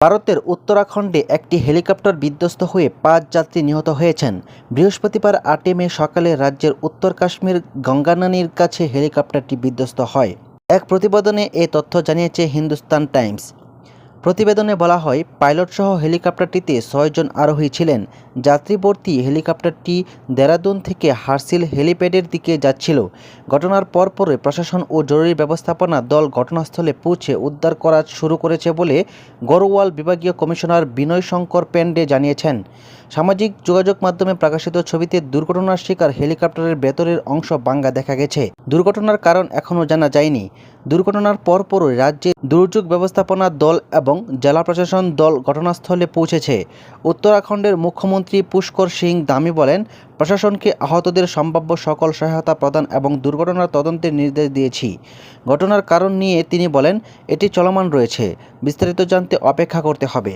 ভারতের উত্তরাখণ্ডে একটি হেলিকপ্টার বিধ্বস্ত হয়ে পাঁচ যাত্রী নিহত হয়েছেন। বৃহস্পতিবার আটই মে সকালে রাজ্যের উত্তর কাশ্মীর গঙ্গানানির কাছে হেলিকপ্টারটি বিধ্বস্ত হয়। এক প্রতিবেদনে এ তথ্য জানিয়েছে হিন্দুস্তান টাইমস। প্রতিবেদনে বলা হয়, পাইলটসহ হেলিকপ্টারটিতে ছয়জন আরোহী ছিলেন। যাত্রীবর্তী হেলিকপ্টারটি দেরাদুন থেকে হার্সিল হেলিপ্যাডের দিকে যাচ্ছিল। ঘটনার পরপরে প্রশাসন ও জরুরি ব্যবস্থাপনা দল ঘটনাস্থলে পৌঁছে উদ্ধার করা শুরু করেছে বলে গরোয়াল বিভাগীয় কমিশনার বিনয় শঙ্কর পেন্ডে জানিয়েছেন। সামাজিক যোগাযোগ মাধ্যমে প্রকাশিত ছবিতে দুর্ঘটনার শিকার হেলিকপ্টারের ভেতরের অংশ বাঙ্গা দেখা গেছে। দুর্ঘটনার কারণ এখনও জানা যায়নি। দুর্ঘটনার পরপরই রাজ্যে দুর্যোগ ব্যবস্থাপনা দল এবং জেলা প্রশাসন দল ঘটনাস্থলে পৌঁছেছে। উত্তরাখণ্ডের মুখ্যমন্ত্রী পুষ্কর সিং দামি বলেন, প্রশাসনকে আহতদের সম্ভাব্য সকল সহায়তা প্রদান এবং দুর্ঘটনার তদন্তের নির্দেশ দিয়েছি। ঘটনার কারণ নিয়ে তিনি বলেন, এটি চলমান রয়েছে। বিস্তারিত জানতে অপেক্ষা করতে হবে।